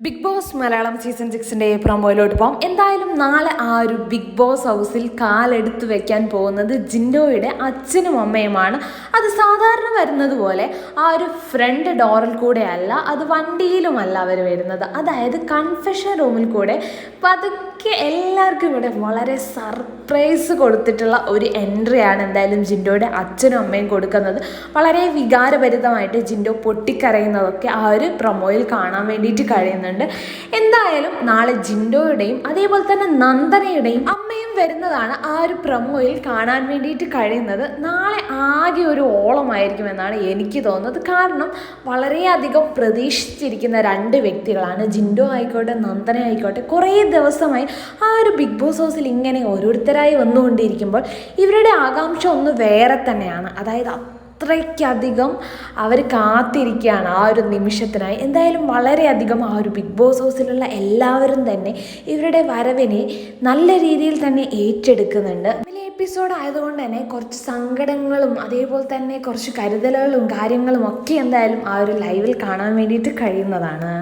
Big boss Malayalam season സിക്സിന്റെ പ്രൊമോയിലോട്ട് പോകാം. എന്തായാലും നാളെ ആ ഒരു ബിഗ് ബോസ് ഹൗസിൽ കാലെടുത്ത് വെക്കാൻ പോകുന്നത് ജിൻഡോയുടെ അച്ഛനും അമ്മയുമാണ്. അത് സാധാരണ വരുന്നത് പോലെ ആ ഒരു ഫ്രണ്ട് ഡോറിൽ കൂടെ അല്ല അത് വണ്ടിയിലുമല്ല അവർ വരുന്നത്. അതായത് കൺഫെഷൻ റൂമിൽ കൂടെ പതുക്കെ എല്ലാവർക്കും ഇവിടെ വളരെ സർപ്രൈസ് കൊടുത്തിട്ടുള്ള ഒരു എൻട്രിയാണ് എന്തായാലും ജിൻഡോയുടെ അച്ഛനും അമ്മയും കൊടുക്കുന്നത്. വളരെ വികാരഭരിതമായിട്ട് ജിൻഡോ പൊട്ടിക്കരയുന്നതൊക്കെ ആ ഒരു പ്രൊമോയിൽ കാണാൻ വേണ്ടിയിട്ട് കഴിയുന്നുണ്ട്. എന്തായാലും നാളെ ജിൻഡോയുടെയും അതേപോലെ തന്നെ നന്ദനയുടെയും അമ്മയും വരുന്നതാണ് ആ ഒരു പ്രമോയിൽ കാണാൻ വേണ്ടിയിട്ട് കഴിയുന്നത്. നാളെ ആകെ ഒരു ഓളമായിരിക്കും എന്നാണ് എനിക്ക് തോന്നുന്നത്. കാരണം വളരെയധികം പ്രതീക്ഷിച്ചിരിക്കുന്ന രണ്ട് വ്യക്തികളാണ്. ജിൻഡോ ആയിക്കോട്ടെ നന്ദന ആയിക്കോട്ടെ കുറേ ദിവസമായി ആ ഒരു ബിഗ് ബോസ് ഹൗസിൽ ഇങ്ങനെ ഓരോരുത്തരായി വന്നുകൊണ്ടിരിക്കുമ്പോൾ ഇവരുടെ ആകാംക്ഷ ഒന്ന് വേറെ തന്നെയാണ്. അതായത് അത്രയ്ക്കധികം അവർ കാത്തിരിക്കുകയാണ് ആ ഒരു നിമിഷത്തിനായി. എന്തായാലും വളരെയധികം ആ ഒരു ബിഗ് ബോസ് ഹൗസിലുള്ള എല്ലാവരും തന്നെ ഇവരുടെ വരവിനെ നല്ല രീതിയിൽ തന്നെ ഏറ്റെടുക്കുന്നുണ്ട്. എപ്പിസോഡ് ആയതുകൊണ്ട് തന്നെ കുറച്ച് സങ്കടങ്ങളും അതേപോലെ തന്നെ കുറച്ച് കരുതലുകളും കാര്യങ്ങളും ഒക്കെ എന്തായാലും ആ ഒരു ലൈവിൽ കാണാൻ വേണ്ടിയിട്ട് കഴിയുന്നതാണ്.